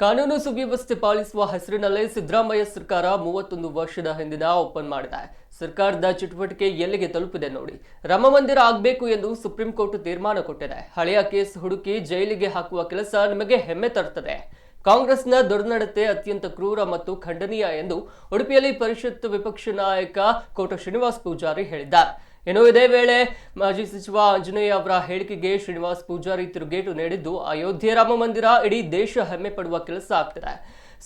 ಕಾನೂನು ಸುವ್ಯವಸ್ಥೆ ಪಾಲಿಸುವ ಹೆಸರಿನಲ್ಲೇ ಸಿದ್ದರಾಮಯ್ಯ ಸರ್ಕಾರ ಮೂವತ್ತೊಂದು ವರ್ಷದ ಹಿಂದಿನ ಓಪನ್ ಮಾಡಿದೆ. ಸರ್ಕಾರದ ಚಟುವಟಿಕೆ ಎಲ್ಲಿಗೆ ತಲುಪಿದೆ ನೋಡಿ. ರಾಮ ಮಂದಿರ ಆಗಬೇಕು ಎಂದು ಸುಪ್ರೀಂ ಕೋರ್ಟ್ ತೀರ್ಮಾನ ಕೊಟ್ಟಿದೆ. ಹಳೆಯ ಕೇಸ್ ಹುಡುಕಿ ಜೈಲಿಗೆ ಹಾಕುವ ಕೆಲಸ ನಿಮಗೆ ಹೆಮ್ಮೆ ತರ್ತದೆ. ಕಾಂಗ್ರೆಸ್ನ ದುರ್ನಡತೆ ಅತ್ಯಂತ ಕ್ರೂರ ಮತ್ತು ಖಂಡನೀಯ ಎಂದು ಉಡುಪಿಯಲ್ಲಿ ಪರಿಷತ್ ವಿಪಕ್ಷ ನಾಯಕ ಕೋಟ ಶ್ರೀನಿವಾಸ್ ಪೂಜಾರಿ ಹೇಳಿದ್ದಾರೆ. ಇನ್ನು ಇದೇ ವೇಳೆ ಮಾಜಿ ಸಚಿವ ಆಂಜನೇಯ ಅವರ ಹೇಳಿಕೆಗೆ ಶ್ರೀನಿವಾಸ್ ಪೂಜಾರಿ ತಿರುಗೇಟು ನೀಡಿದ್ದು, ಅಯೋಧ್ಯೆ ರಾಮ ಮಂದಿರ ಇಡೀ ದೇಶ ಹೆಮ್ಮೆ ಪಡುವ ಕೆಲಸ ಆಗ್ತಿದೆ.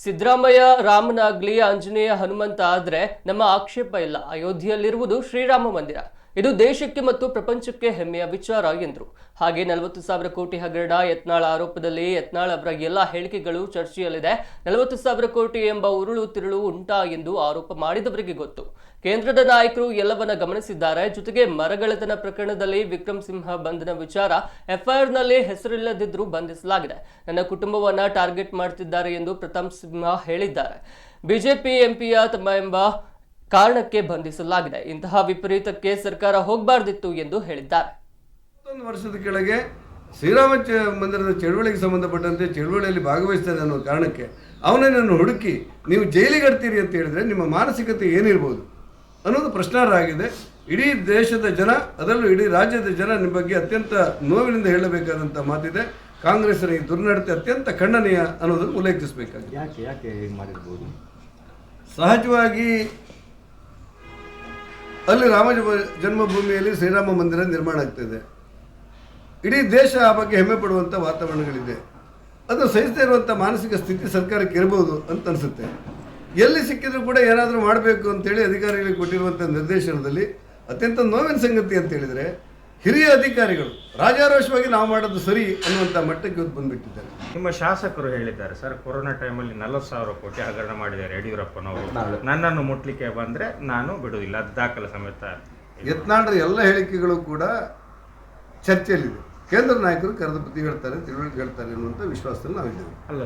ಸಿದ್ದರಾಮಯ್ಯ ರಾಮನಾಗ್ಲಿ ಆಂಜನೇಯ ಹನುಮಂತ ಆದ್ರೆ ನಮ್ಮ ಆಕ್ಷೇಪ ಇಲ್ಲ. ಅಯೋಧ್ಯೆಯಲ್ಲಿರುವುದು ಶ್ರೀರಾಮ ಮಂದಿರ. ಇದು ದೇಶಕ್ಕೆ ಮತ್ತು ಪ್ರಪಂಚಕ್ಕೆ ಹೆಮ್ಮೆಯ ವಿಚಾರ ಎಂದರು. ಹಾಗೆ ನಲವತ್ತು ಸಾವಿರ ಕೋಟಿ ಹಗರಣ, ಯತ್ನಾಳ ಆರೋಪದಲ್ಲಿ ಯತ್ನಾಳ ಅವರ ಎಲ್ಲ ಹೇಳಿಕೆಗಳು ಚರ್ಚೆಯಲ್ಲಿದೆ. ನಲವತ್ತು ಸಾವಿರ ಕೋಟಿ ಎಂಬ ಉರುಳು ತಿರುಳು ಉಂಟಾ ಎಂದು ಆರೋಪ ಮಾಡಿದವರಿಗೆ ಗೊತ್ತು. ಕೇಂದ್ರದ ನಾಯಕರು ಎಲ್ಲವನ್ನ ಗಮನಿಸಿದ್ದಾರೆ. ಜೊತೆಗೆ ಮರಗಳತನ ಪ್ರಕರಣದಲ್ಲಿ ವಿಕ್ರಮ್ ಸಿಂಹ ಬಂಧನ ವಿಚಾರ ಎಫ್ಐಆರ್ನಲ್ಲಿ ಹೆಸರಿಲ್ಲದಿದ್ದರೂ ಬಂಧಿಸಲಾಗಿದೆ. ನನ್ನ ಕುಟುಂಬವನ್ನ ಟಾರ್ಗೆಟ್ ಮಾಡ್ತಿದ್ದಾರೆ ಎಂದು ಪ್ರತಾಪ್ ಸಿಂಹ ಹೇಳಿದ್ದಾರೆ. ಬಿಜೆಪಿ ಎಂಪಿಯ ತಮ್ಮ ಎಂಬ ಕಾರಣಕ್ಕೆ ಬಂಧಿಸಲಾಗಿದೆ. ಇಂತಹ ವಿಪರೀತಕ್ಕೆ ಸರ್ಕಾರ ಹೋಗಬಾರ್ದಿತ್ತು ಎಂದು ಹೇಳಿದ್ದಾರೆ. ಒಂದು ವರ್ಷದ ಕೆಳಗೆ ಶ್ರೀರಾಮ ಚ ಮಂದಿರದ ಚಳುವಳಿಗೆ ಸಂಬಂಧಪಟ್ಟಂತೆ ಚಳುವಳಿಯಲ್ಲಿ ಭಾಗವಹಿಸ್ತಾರೆ ಅನ್ನೋ ಕಾರಣಕ್ಕೆ ಅವನನ್ನು ಹುಡುಕಿ ನೀವು ಜೈಲಿಗೆ ಅಡ್ತೀರಿ ಅಂತ ಹೇಳಿದ್ರೆ ನಿಮ್ಮ ಮಾನಸಿಕತೆ ಏನಿರ್ಬೋದು ಅನ್ನೋದು ಪ್ರಶ್ನಾರ್ಹ ಆಗಿದೆ ಇಡೀ ದೇಶದ ಜನ ಅದರಲ್ಲೂ ಇಡೀ ರಾಜ್ಯದ ಜನ ನಿಮ್ಮ ಬಗ್ಗೆ ಅತ್ಯಂತ ನೋವಿನಿಂದ ಹೇಳಬೇಕಾದಂಥ ಮಾತಿದೆ. ಕಾಂಗ್ರೆಸ್ನ ಈ ದುರ್ನಡತೆ ಅತ್ಯಂತ ಖಂಡನೀಯ ಅನ್ನೋದನ್ನು ಉಲ್ಲೇಖಿಸಬೇಕಾಗಿದೆ. ಯಾಕೆ ಯಾಕೆ ಮಾಡಿರ್ಬೋದು? ಸಹಜವಾಗಿ ಅಲ್ಲಿ ರಾಮ ಜನ್ಮಭೂಮಿಯಲ್ಲಿ ಶ್ರೀರಾಮ ಮಂದಿರ ನಿರ್ಮಾಣ ಆಗ್ತಿದೆ. ಇಡೀ ದೇಶ ಆ ಬಗ್ಗೆ ಹೆಮ್ಮೆ ಪಡುವಂಥ ವಾತಾವರಣಗಳಿದೆ. ಅದು ಸಹಿಸದೇ ಇರುವಂಥ ಮಾನಸಿಕ ಸ್ಥಿತಿ ಸರ್ಕಾರಕ್ಕೆ ಇರಬಹುದು ಅಂತ ಅನಿಸುತ್ತೆ. ಎಲ್ಲಿ ಸಿಕ್ಕಿದ್ರು ಕೂಡ ಏನಾದರೂ ಮಾಡಬೇಕು ಅಂತೇಳಿ ಅಧಿಕಾರಿಗಳಿಗೆ ಕೊಟ್ಟಿರುವಂಥ ನಿರ್ದೇಶನದಲ್ಲಿ ಅತ್ಯಂತ ನೋವಿನ ಸಂಗತಿ ಅಂತ ಹೇಳಿದರೆ ಹಿರಿಯ ಅಧಿಕಾರಿಗಳು ರಾಜಾರೋಷವಾಗಿ ನಾವು ಮಾಡೋದು ಸರಿ ಅನ್ನುವಂಥ ಮಟ್ಟಕ್ಕೆ ಇವತ್ತು ಬಂದುಬಿಟ್ಟಿದ್ದಾರೆ. ನಿಮ್ಮ ಶಾಸಕರು ಹೇಳಿದ್ದಾರೆ ಸರ್ ಕೊರೋನಾ ಟೈಮಲ್ಲಿ ನಲವತ್ತು ಸಾವಿರ ಕೋಟಿ ಹಗರಣ ಮಾಡಿದ್ದಾರೆ ಯಡಿಯೂರಪ್ಪನವರು. ನನ್ನನ್ನು ಮುಟ್ಲಿಕ್ಕೆ ಬಂದರೆ ನಾನು ಬಿಡುವುದಿಲ್ಲ ಅದು ದಾಖಲೆ ಸಮೇತ. ಯತ್ನಾಳ್ರ ಎಲ್ಲ ಹೇಳಿಕೆಗಳು ಕೂಡ ಚರ್ಚೆಯಲ್ಲಿದೆ. ಕೇಂದ್ರ ನಾಯಕರು ಕರೆದ ಪ್ರತಿ ಹೇಳ್ತಾರೆ ತಿಳುವಳಿಕೆ ಹೇಳ್ತಾರೆ ಅನ್ನುವಂಥ ವಿಶ್ವಾಸದಲ್ಲಿ ನಾವಿದ್ದೇವೆ. ಅಲ್ಲ